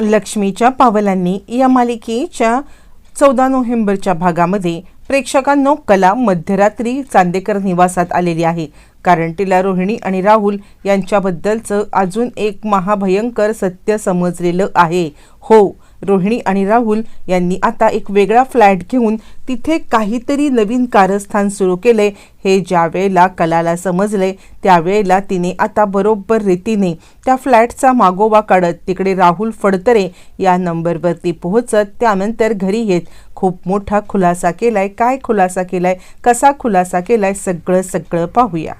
लक्ष्मीच्या पावलांनी या मालिकेच्या चौदा नोव्हेंबरच्या भागामध्ये प्रेक्षकांनो कला मध्यरात्री चांदेकर निवासात आलेली आहे. कारण तिला रोहिणी आणि राहुल यांच्याबद्दलचं अजून एक महाभयंकर सत्य समजलेलं आहे. हो रोहिणी आणि राहुल यांनी आता एक वेगळा फ्लॅट घेऊन तिथे काहीतरी नवीन कारस्थान सुरू केले. हे ज्या वेळेला कलाला समजले त्यावेळेला तिने आता बरोबर रीतीने त्या फ्लॅटचा मागोवा काढत तिकडे राहुल फडतरे या नंबरवरती पोहोचत त्यानंतर घरी येत. खूप मोठा खुलासा केलाय. काय खुलासा केलाय? कसा खुलासा केलाय? सगळं सगळं पाहूया.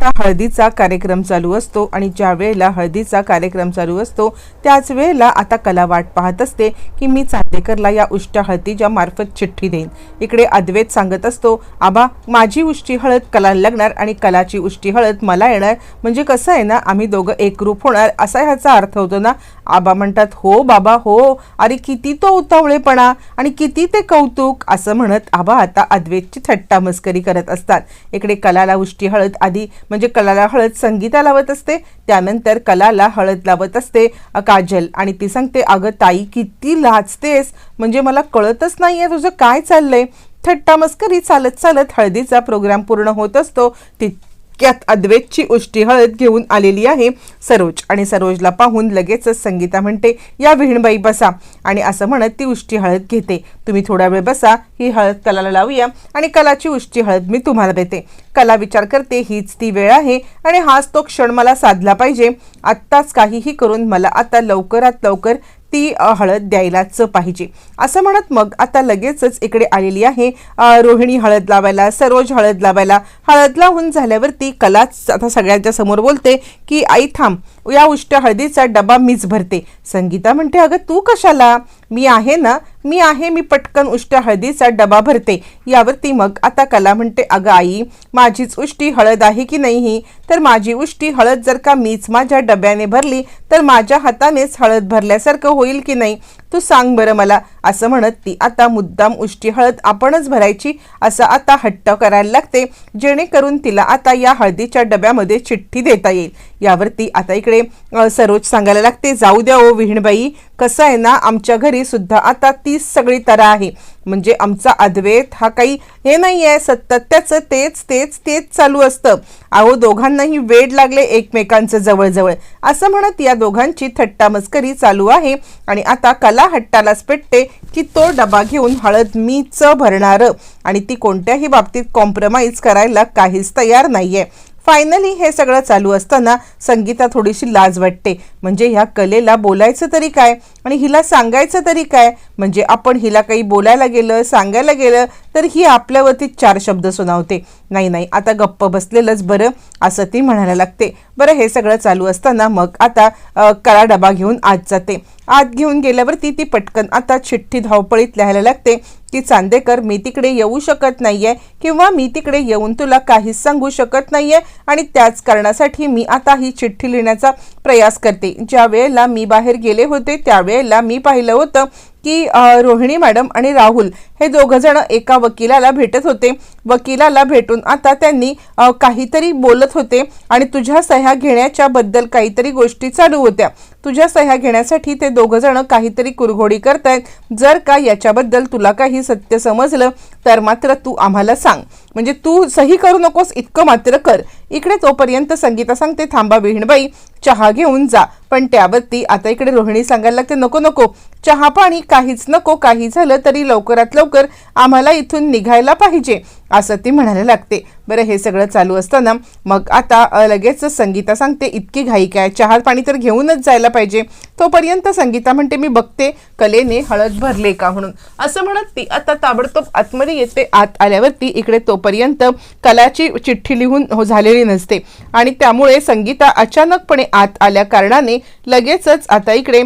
आता हळदीचा कार्यक्रम चालू असतो आणि ज्या वेळेला हळदीचा कार्यक्रम चालू असतो त्याच वेळेला आता कला वाट पाहत असते की मी चांदेकरला या उष्ट्या हळदीच्या मार्फत चिठ्ठी देईन. इकडे अद्वैत सांगत असतो आबा माझी उष्टी हळद कला लागणार आणि कलाची उष्टी हळद मला येणार. म्हणजे कसं आहे ना आम्ही दोघं एकरूप होणार असा ह्याचा अर्थ होतो ना. आबा म्हणतात हो बाबा हो. अरे किती तो उतावळेपणा आणि किती ते कौतुक. असं म्हणत आबा आता अद्वैतची थट्टा मस्करी करत असतात. इकडे कलाला उष्टी हळद आधी म्हणजे कलाला हळद संगीता लावत असते त्यानंतर कलाला हळद लावत असते काजल. आणि ती सांगते अगं ताई किती लाजतेस. म्हणजे मला कळतच नाही आहे तुझं काय चाललंय. थट्टा मस्करी चालत चालत हळदीचा प्रोग्राम पूर्ण होत असतो. तितक्यात अद्वैतची उष्टी हळद घेऊन आलेली आहे सरोज. आणि सरोजला पाहून लगेचच संगीता म्हणते या विहीणबाई बसा. आणि असं म्हणत ती उष्टी हळद घेते. तुम्ही थोडा वेळ बसा ही हळद कलाला लावूया आणि कलाची उष्टी हळद मी तुम्हाला देते. कला विचार करते हीच ती वेळ आहे आणि हाच तो क्षण मला साधला पाहिजे. आत्ताच काहीही करून मला आता लवकरात लवकर ती हळद द्यायलाच पाहिजे. असं म्हणत मग आता लगेचच इकडे आलेली आहे रोहिणी हळद लावायला सरोज हळद लावायला. हळद लावून झाल्यावरती कलाच आता सगळ्यांच्या समोर बोलते की आई थांब या उष्ट हळदीचा डबा मीच भरते. संगीता म्हणते अगं तू कशाला? मी आहे ना मी आहे मी पटकन उष्ट्या हळदीचा डबा भरते. यावरती मग आता कला म्हणते अगं आई माझीच उष्टी हळद आहे की नाही? ही तर माझी उष्टी हळद जर का मीच माझ्या डब्याने भरली तर माझ्या हातानेच हळद भरल्यासारखं होईल की नाही? तू सांग बरं मला. असं म्हणत ती आता मुद्दाम उष्टी हळद आपणच भरायची असं आता हट्ट करायला लागते जेणेकरून तिला आता या हळदीच्या डब्यामध्ये चिठ्ठी देता येईल. यावरती आता इकडे सरोज सांगायला लागते जाऊ द्या ओ विहीणबाई कसं आहे ना आमच्या घरी सुद्धा आता तीच सगळी तरा आहे. म्हणजे आमचा अद्वैत हा काही हे नाही आहे सतत्याचं तेच तेच तेच चालू असतं. अहो दोघांनाही वेड लागले एकमेकांचं जवळजवळ. असं म्हणत या दोघांची थट्टा मस्करी चालू आहे आणि आता कला हट्टालाच पेटते की तो डबा घेऊन हळद मीच भरणार आणि ती कोणत्याही बाबतीत कॉम्प्रोमाइज करायला काहीच तयार नाहीये. फायनली हे सगळं चालू असताना संगीता थोडीशी लाज वाटते. म्हणजे ह्या कलेला बोलायचं तरी काय? आणि हिला सांगायचं तरी काय? म्हणजे आपण हिला काही बोलायला गेलं सांगायला गेलं तर ही आपल्यावरती चार शब्द सुनावते. नाही नाही आता गप्प बसलेलंच बरं असं ती म्हणायला लागते. बरं हे सगळं चालू असताना मग आता अ, डबा घेऊन आत जाते. आत घेऊन गेल्यावरती ती पटकन आता चिठ्ठी धावपळीत लिहायला लागते की चांदेकर मी तिकडे येऊ शकत नाही आहे किंवा मी तिकडे येऊन तुला काहीच सांगू शकत नाही आहे आणि त्याच कारणासाठी मी आता ही चिठ्ठी लिहिण्याचा प्रयास करते. ज्या वेळेला मी बाहेर गेले होते त्यावेळेला मी पाहिलं होतं की रोहिणी मॅडम आणि राहुल हे दोघंजणं एका वकिलाला भेटत होते. वकिलाला भेटून आता त्यांनी काहीतरी बोलत होते आणि तुझ्या सह्या घेण्याच्या बद्दल काहीतरी गोष्टी चालू होत्या. तुझ्या सह्या घेण्यासाठी ते दोघंजण काहीतरी कुरघोडी करतायत. जर का याच्याबद्दल तुला काही सत्य समजलं तर मात्र तू आम्हाला सांग. म्हणजे तू सही करू नकोस इतकं मात्र कर. इकडे तोपर्यंत संगीता सांगते थांबा विहीणबाई चहा घेऊन जा. पण त्यावरती आता इकडे रोहिणी सांगायला लागते नको नको चहा पाणी काहीच नको काही झालं तरी लवकरात लवकर आम्हाला इथून निघायला पाहिजे असं ती म्हणायला लागते. बरं हे सगळं चालू असताना मग आता लगेच संगीता सांगते इतकी घाई काय चहा पाणी तर घेऊनच जायला पाहिजे. तोपर्यंत संगीता म्हणते मी बघते कलेने हळद भरले का म्हणून. असं म्हणत ती आता ताबडतोब आतमध्ये येते. आत आल्यावरती इकडे तोपर्यंत कलाची चिठ्ठी लिहून हो झालेली नसते. आणि त्यामुळे संगीता अचानकपणे आत आल्या कारणाने लगेचच आता इकडे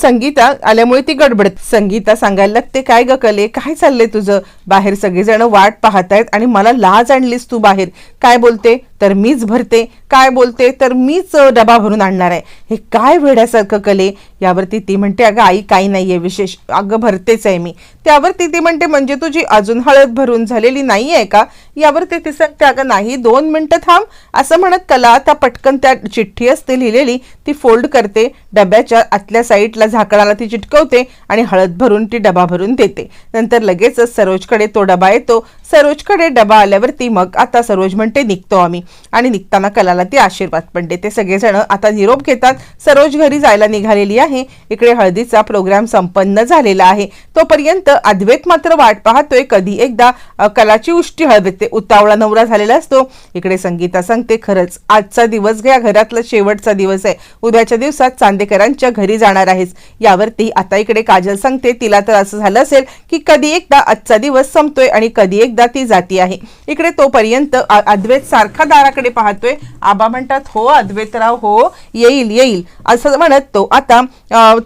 संगीता आल्यामुळे ती गडबडत. संगीता सांगायला लागते काय ग कले? काय चाललंय तुझं? बाहेर सगळेजण वाट पाहतायत आणि मला लाज आणलीस तू बाहेर. काय बोलते? तर मीच भरते. काय बोलते? तर मीच डबा भरून आणणार आहे. हे काय वेड्यासारखं कले? यावरती ती म्हणते अगं आई काही नाहीये विशेष अगं भरतेच आहे मी. त्यावरती ती म्हणते म्हणजे तुझी अजून हळद भरून झालेली नाही आहे का? यावरती ती सांगते अगं नाही दोन मिनटं थांब. असं म्हणत कला त्या पटकन त्या चिठ्ठी असते लिहिलेली ती फोल्ड करते डब्याच्या आतल्या साईडला झाकणाला ती चिटकवते आणि हळद भरून ती डबा भरून देते. नंतर लगेचच सरोजकडे तो डबा येतो. सरोजकडे डबा आल्यावरती मग आता सरोज म्हणते निघतो आम्ही. आणि निघताना कलाला ती आशीर्वाद पण देते. सगळेजण आता निरोप घेतात. सरोज घरी जायला झालेली आहे. इकडे हळदीचा प्रोग्राम संपन्न झालेला आहे. तोपर्यंत अद्वैत मात्र वाट पाहतोय. कधी एकदा कलाची उष्टी हळदते येते उतावळा नवरा झालेला असतो. इकडे संगीता सांगते खरंच आजचा दिवस घ्या घरातला शेवटचा दिवस आहे. उद्याच्या दिवसात चांदेकरांच्या घरी जाणार आहेस. यावरती आता इकडे काजल सांगते तिला तर असं झालं असेल की कधी एकदा आजचा दिवस संपतोय आणि कधी एकदा ती जाती आहे. इकडे तोपर्यंत अद्वैत सारखा दाराकडे पाहतोय. आबा म्हणतात हो अद्वैतराव हो येईल येईल. असं म्हणत तो आता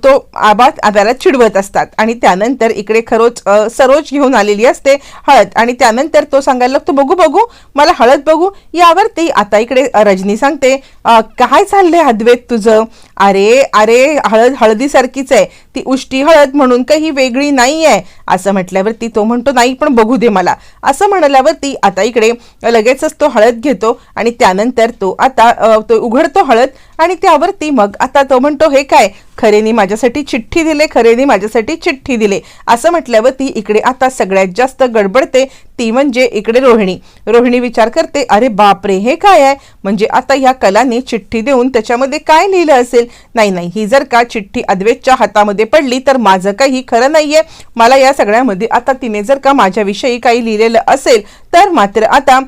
तो आबा आब्याला चिडवत असतात. आणि त्यानंतर इकडे खरोच सरोज घेऊन आलेली असते हळद. आणि त्यानंतर तो सांगायला लागतो बघू बघू मला हळद बघू यावरती आता इकडे रजनी सांगते काय चाललंय अद्वैत तुझं? अरे अरे हळद हळदीसारखीच आहे. ती उष्टी हळद म्हणून काही वेगळी नाही आहे असं म्हटल्यावरती तो म्हणतो नाही पण बघू दे मला. असं म्हणाल्यावरती आता इकडे लगेचच तो हळद घेतो. आणि त्यानंतर तो आता तो उघडतो हळद. आणि त्यावरती मग आता तो म्हणतो हे काय? खरेनी माझ्यासाठी चिठ्ठी दिले खरेनी माझ्यासाठी चिठ्ठी दिले. असं म्हटल्यावर ती इकडे आता सगळ्यात जास्त गडबडते. ती म्हणजे इकडे रोहिणी. रोहिणी विचार करते अरे बापरे हे काय आहे? म्हणजे आता ह्या कलाने चिठ्ठी देऊन त्याच्यामध्ये काय लिहिलं असेल? नाही नाही ही जर का चिठ्ठी अद्वेतच्या हातामध्ये पडली तर माझं काही खरं नाहीये. मला या सगळ्यामध्ये आता तिने जर का माझ्याविषयी काही लिहिलेलं असेल तर मात्र आता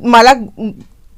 मला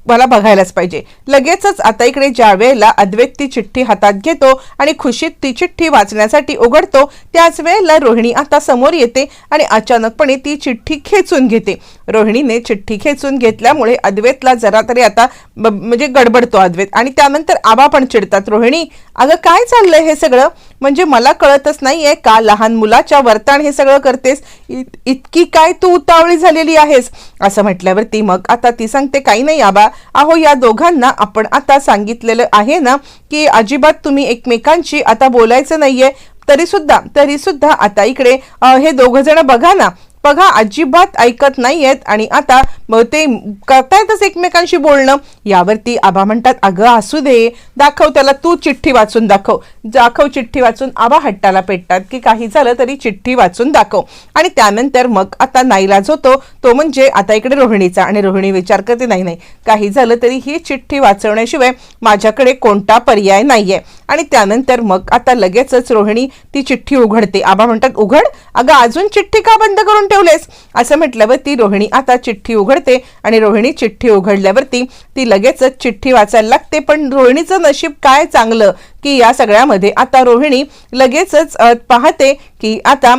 मला बघायलाच पाहिजे. लगेचच आता इकडे ज्या वेळेला अद्वैत ती चिठ्ठी हातात घेतो आणि खुशीत ती चिठ्ठी वाचण्यासाठी उघडतो त्याच वेळेला रोहिणी आता समोर येते आणि अचानकपणे ती चिठ्ठी खेचून घेते. रोहिणीने चिठ्ठी खेचून घेतल्यामुळे अद्वैतला जरा तरी आता ब- म्हणजे गडबडतो अद्वैत आणि त्यानंतर आबा पण चिडतात रोहिणी अगं काय चाललंय हे सगळं? म्हणजे मला कळतच नाहीये का लहान मुलाच्या वर्तान हे सगळं करतेस? इत- इतकी काय तू उतावळी झालेली आहेस? असं म्हटल्यावरती मग आता ती सांगते काही नाही आबा अहो या दोघांना आपण आता सांगितलेलं आहे ना की अजिबात तुम्ही एकमेकांशी आता बोलायचं नाहीये. तरी सुद्धा तरी सुद्धा आता इकडे हे दोघ जण बघा ना बघा अजिबात ऐकत नाहीयेत आणि आता मग ते करतायतच एकमेकांशी बोलणं. यावरती आबा म्हणतात अगं असू दे. दाखव त्याला तू चिठ्ठी वाचून दाखव. दाखव चिठ्ठी वाचून आबा हट्टाला पेटतात की काही झालं तरी चिठ्ठी वाचून दाखव. आणि त्यानंतर मग आता नाईलाज होतो तो म्हणजे आता इकडे रोहिणीचा आणि रोहिणी विचार करते नाही नाही. काही झालं तरी ही चिठ्ठी वाचवण्याशिवाय माझ्याकडे कोणता पर्याय नाहीये. आणि त्यानंतर मग आता लगेचच रोहिणी ती चिठ्ठी उघडते. आबा म्हणतात उघड? अगं अजून चिठ्ठी का बंद करून ठेवलेस. असं म्हटल्यावर ती रोहिणी आता चिठ्ठी उघडते आणि रोहिणी चिठ्ठी उघडल्यावरती ती लगेचच चिठ्ठी वाचायला लागते. पण रोहिणीचं नशीब काय चांगलं की या सगळ्यामध्ये आता रोहिणी लगेचच पाहते की आता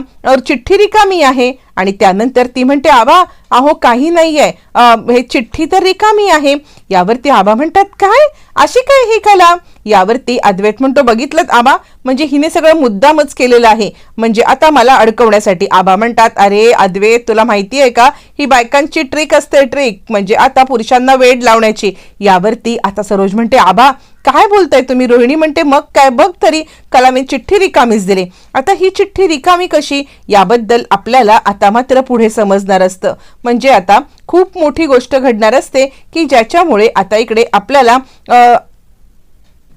चिठ्ठी रिकामी आहे आणि त्यानंतर ती म्हणते आबा अहो काही नाही आहे हे चिठ्ठी तर रिकामी आहे. यावरती आबा म्हणतात काय? अशी काय ही कला? यावरती अद्वैत म्हणतो बघितलं आबा म्हणजे हिने सगळं मुद्दामच केलेलं आहे. म्हणजे आता मला अडकवण्यासाठी आबा म्हणतात अरे अद्वैत तुला माहिती आहे का? ही बायकांची ट्रिक असते ट्रिक. म्हणजे आता पुरुषांना वेड लावण्याची. यावरती आता सरोज म्हणते आबा काय बोलताय तुम्ही? रोहिणी म्हणते मग काय बघ तरी. कलाने चिठ्ठी रिकामीच दिली. आता ही चिठ्ठी रिकामी कशी? याबद्दल आपल्याला आता मात्र पुढे समजणार असतं. म्हणजे आता खूप मोठी गोष्ट घडणार असते की ज्याच्यामुळे आता इकडे आपल्याला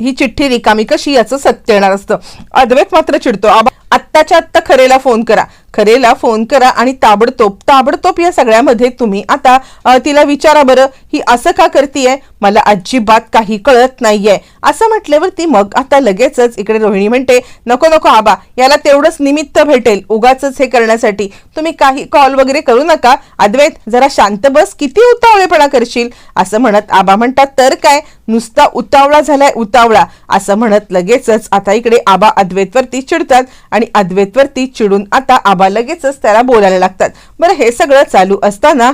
ही चिठ्ठी रिकामी कशी याचं सत्य येणार असतं? अद्वैत मात्र चिडतो. आबा आत्ताच्या आत्ता खरेला फोन करा. खरेला फोन करा आणि ताबडतोब ताबडतोब या सगळ्यामध्ये तुम्ही आता तिला विचारा बरं ही असं का करतीये? मला अजिबात काही कळत नाहीये. असं म्हटल्यावरती मग आता लगेचच इकडे रोहिणी म्हणते नको नको आबा याला तेवढंच निमित्त भेटेल उगाच हे करण्यासाठी. तुम्ही काही कॉल वगैरे करू नका. अद्वैत जरा शांत बस किती उतावळेपणा करशील? असं म्हणत आबा म्हणतात तर काय? नुसता उतावळा झालाय उतावळा. असं म्हणत लगेचच आता इकडे आबा अद्वैतवरती चिडतात आणि अद्वैतवरती चिडून आता आबा लगेचच त्याला बोलायला लागतात. बरं हे सगळं चालू असताना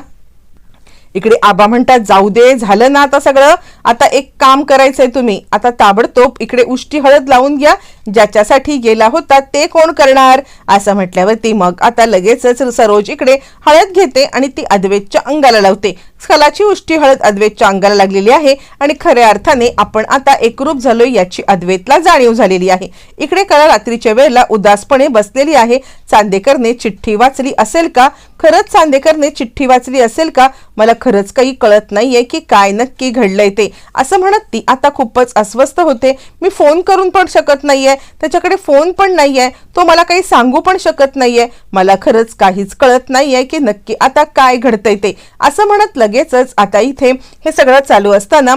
इकडे आबा म्हणतात जाऊ दे झालं ना आता सगळं. आता एक काम करायचंय तुम्ही. आता ताबडतोब इकडे उष्टी हळद लावून घ्या. ज्याच्यासाठी गेला होता ते कोण करणार? असं म्हटल्यावरती मग आता लगेचच सरोज इकडे हळद घेते आणि ती अद्वेतच्या अंगाला लावते. स्खलाची उष्टी हळद अद्वैतच्या अंगाला लागलेली आहे आणि खऱ्या अर्थाने आपण आता एकरूप झालोय याची अद्वैतला जाणीव झालेली आहे. इकडे कला रात्रीच्या वेळेला उदासपणे बसलेली आहे. चांदेकरने चिठ्ठी वाचली असेल का? खरंच चांदेकरने चिठ्ठी वाचली असेल का? मला खरंच काही कळत नाहीये की काय नक्की घडलंय ते. असं म्हणत ती आता खूपच अस्वस्थ होते. मी फोन करून पण शकत नाहीये. त्याच्याकडे फोन पण नाहीये तो मला काही सांगू पण शकत नाहीये. मला खरंच काहीच कळत नाहीये की नक्की आता काय घडतंय ते. असं म्हणत लगेचच आता इथे हे सगळं चालू असताना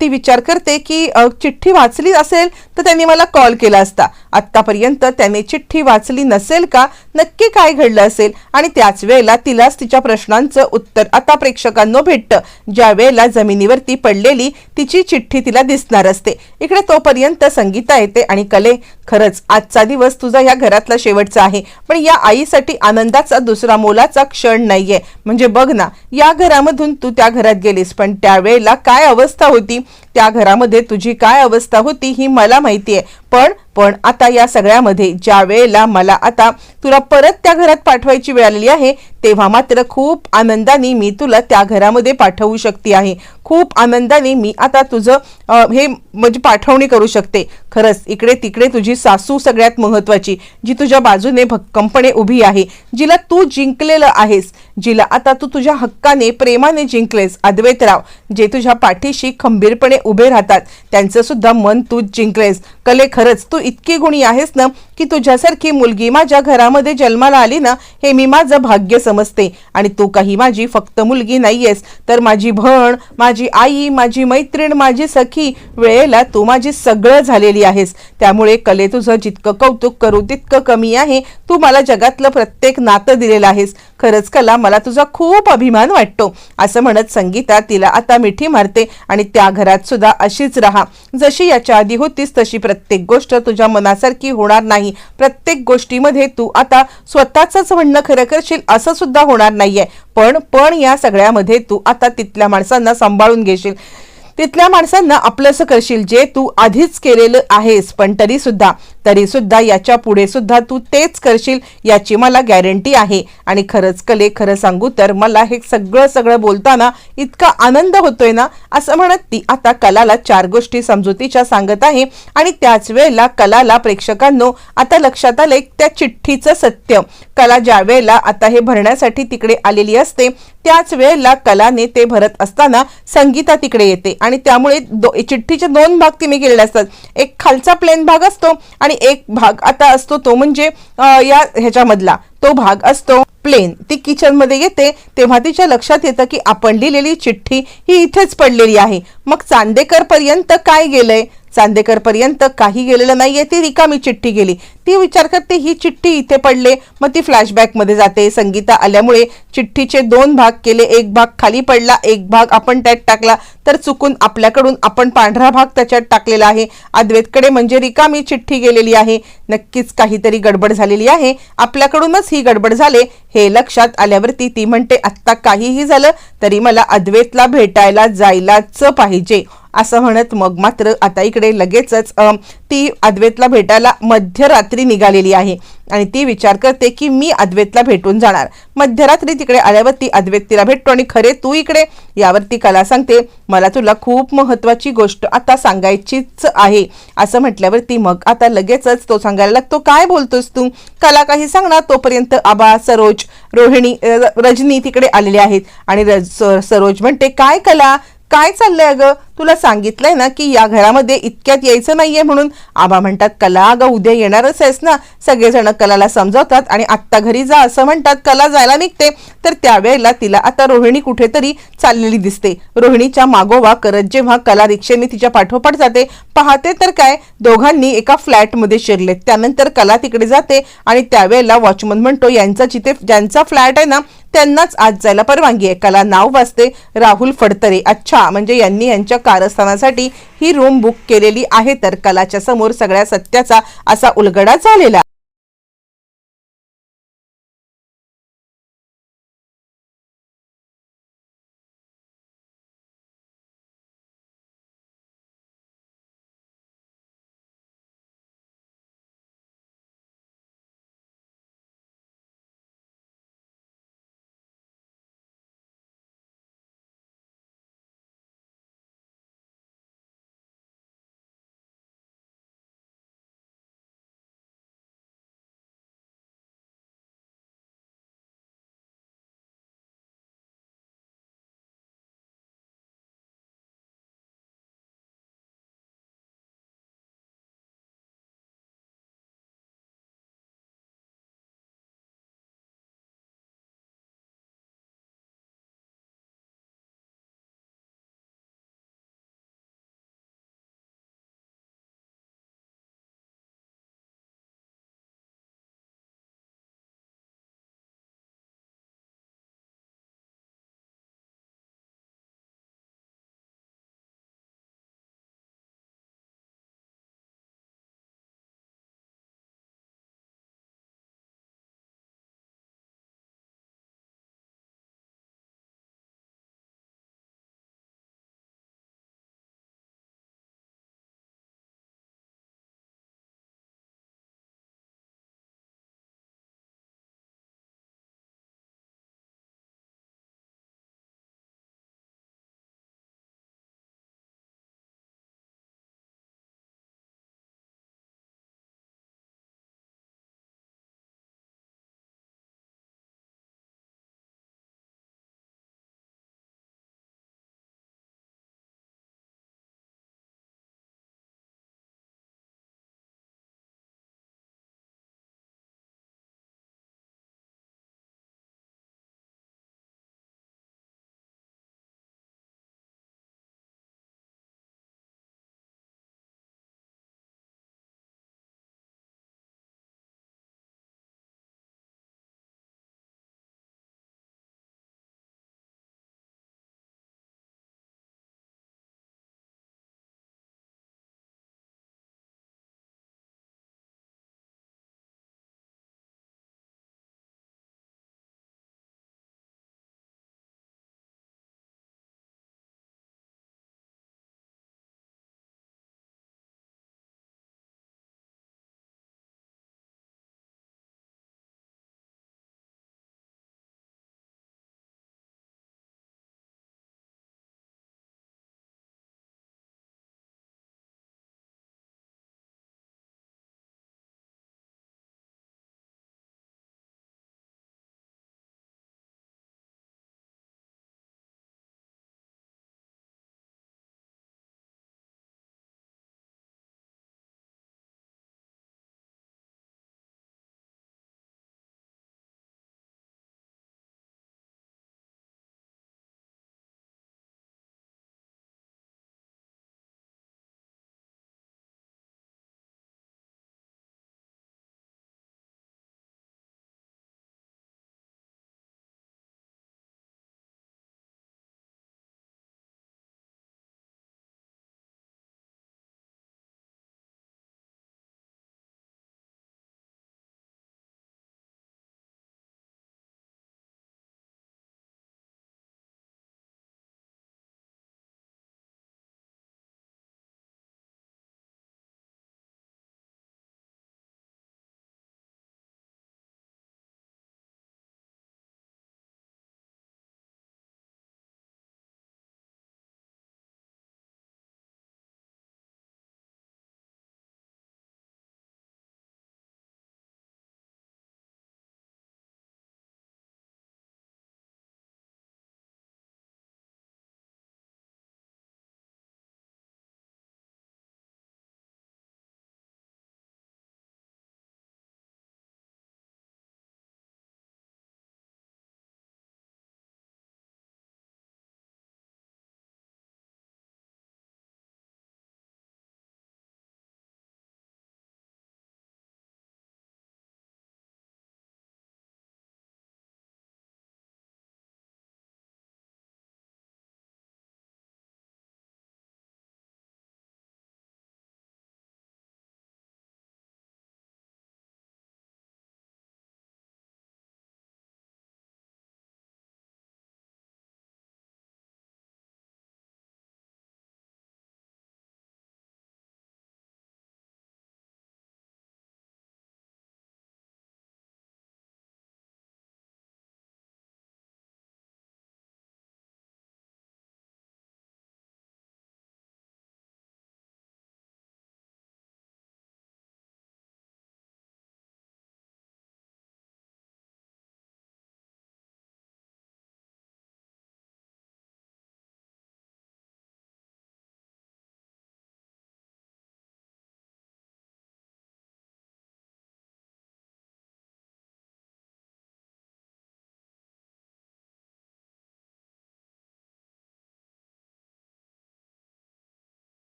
ती विचार करते की चिठ्ठी वाचली असेल तर त्यांनी मला कॉल केला असता. आतापर्यंत त्याने चिठ्ठी वाचली नसेल का नक्की काय घडलं असेल? आणि त्याच वेळेला तिलाच तिच्या प्रश्नांचं उत्तर आता प्रेक्षकांनो भेटतं. ज्या वेळेला जमिनीवरती पडलेली तिची चिठ्ठी तिला दिसणार असते. इकडे तोपर्यंत संगीता येते आणि कले खरंच आजचा दिवस तुझा या घरातला शेवटचा आहे. पण या आईसाठी आनंदाचा दुसरा मोलाचा क्षण नाहीये. म्हणजे बघ ना या घरामधून तू त्या घरात गेलीस पण त्यावेळेला काय अवस्था होती? त्या घरामध्ये तुझी काय अवस्था होती ही मला माहिती आहे पण पण आता या सगळ्यामध्ये ज्या वेळेला मला आता तुला परत त्या घरात पाठवायची वेळ आलेली आहे तेव्हा मात्र खूप आनंदाने मी तुला त्या घरामध्ये पाठवू शकते आहे. खूप आनंदाने मी आता तुझं हे म्हणजे पाठवणी करू शकते. खरंच इकडे तिकडे तुझी सासू सगळ्यात महत्वाची जी तुझ्या बाजूने भक्कमपणे उभी आहे जिला तू जिंकलेलं आहेस जिला आता तू तुझ्या हक्काने प्रेमाने जिंकलेस अद्वैतराव जे तुझ्या पाठीशी खंबीरपणे उभे राहतात त्यांचं सुद्धा मन तू जिंकलेस. कले खरंच तू इतकी गुणी आहेस ना की तुझ्यासारखी मुलगी माझ्या घरामध्ये जन्माला आली ना हे मी माझं भाग्य समजते. आणि तू काही माझी फक्त मुलगी नाहीयेस तर माझी बहण माझी माझी आई माझी मैत्रीण माझी सखी वेळेला तू माझी सगळं झालेली आहेस. त्यामुळे कले तुझं जितकं कौतुक करू तितकं कमी आहे. तू मला जगातलं प्रत्येक नातं दिलेलं आहेस. खरंच कला मला तुझा खूप अभिमान वाटतो. असं म्हणत संगीता तिला आता मिठी मारते आणि त्या घरात सुद्धा अशीच राहा. जशी याच्या आधी होतीस तशी प्रत्येक गोष्ट तुझ्या मनासारखी होणार नाही. प्रत्येक गोष्टीमध्ये तू आता स्वतःच म्हणणं खरं करशील असं सुद्धा होणार नाहीये. पण पण या सगळ्यामध्ये तू आता तिथल्या माणसांना सांभाळून घेशील. तिथल्या माणसांना आपलंसं करशील जे तू आधीच केलेलं आहेस पण तरी सुद्धा. तरी सुद्धा याच्यापुढे सुद्धा तू तेच करशील याची मला गॅरंटी आहे. आणि खरंच कले खरं सांगू तर मला हे सगळं सगळं बोलताना इतका आनंद होतोय ना असं म्हणत ती आता कलाला चार गोष्टी समजुतीच्या सांगत आहे. आणि त्याच वेळेला कलाला प्रेक्षकांनो आता लक्षात आलंय त्या चिठ्ठीचं सत्य. कला ज्या वेळेला आता हे भरण्यासाठी तिकडे आलेली असते त्याच वेळेला कलाने ते भरत असताना संगीता तिकडे येते. आणि त्यामुळे दो चिठ्ठीचे दोन भाग तिने केलेले असतात. एक खालचा प्लेन भाग असतो आणि एक भाग आता असतो तो म्हणजे या ह्याच्यामधला. तो भाग असतो. प्लेन ती किचनमध्ये येते तेव्हा तिच्या लक्षात येतं की आपण लिहिलेली चिठ्ठी ही इथेच पडलेली आहे. मग चांदेकर पर्यंत काय गेलंय? चांदेकर पर्यंत काही गेलेलं नाहीये. ती रिकामी चिठ्ठी गेली. ती विचार करते ही चिठ्ठी इथे पडले. मग ती फ्लॅशबॅकमध्ये जाते. संगीता आल्यामुळे चिठ्ठीचे दोन भाग केले. एक भाग खाली पडला एक भाग आपण त्यात टाकला. तर चुकून आपल्याकडून आपण पांढरा भाग त्याच्यात टाकलेला आहे. अद्वैतकडे म्हणजे रिकामी चिठ्ठी गेलेली आहे. नक्कीच काहीतरी गडबड झालेली आहे. आपल्याकडूनच ही गडबड झाले हे लक्षात आल्यावरती ती म्हणते आत्ता काहीही झालं तरी मला अद्वैतला भेटायला जायलाच पाहिजे. असं म्हणत मग मात्र आता इकडे लगेचच ती अद्वैतला भेटायला मध्यरात्री निघालेली आहे. आणि ती विचार करते की मी अद्वैतला भेटून जाणार. मध्यरात्री तिकडे आल्यावर ती अद्वैत तिला भेटतो आणि खरे तू इकडे? यावरती कला सांगते मला तुला खूप महत्वाची गोष्ट आता सांगायचीच आहे. असं म्हटल्यावर ती मग आता लगेचच तो सांगायला लागतो काय बोलतोस तू? कला काही सांगणार तोपर्यंत आबा सरोज रोहिणी रजनी तिकडे आलेले आहेत. आणि रज- स- सरोज म्हणते काय कला? काय चाललंय अगं? तुला सांगितलंय ना की या घरामध्ये इतक्यात यायचं नाहीये म्हणून. आबा म्हणतात कला अगं उद्या येणारच आहेस ना. सगळेजण कलाला समजावतात आणि आत्ता घरी जा असं म्हणतात. कला जायला निघते. तर त्यावेळेला तिला आता रोहिणी कुठेतरी चाललेली दिसते. रोहिणीच्या मागोवा करत जेव्हा कला रिक्षेने तिच्या पाठोपाठ जाते पाहते तर काय? दोघांनी एका फ्लॅटमध्ये शिरलेत. त्यानंतर कला तिकडे जाते आणि त्यावेळेला वॉचमन म्हणतो यांचा जिथे ज्यांचा फ्लॅट आहे ना त्यांनाच आज जायला परवानगी आहे. कला नाव वाचते राहुल फडतरे. अच्छा म्हणजे यांनी यांच्या कारस्थानासाठी ही रूम बुक केलेली आहे. तर कलाच्या समोर सगळ्या सत्याचा असा उलगडा झालेला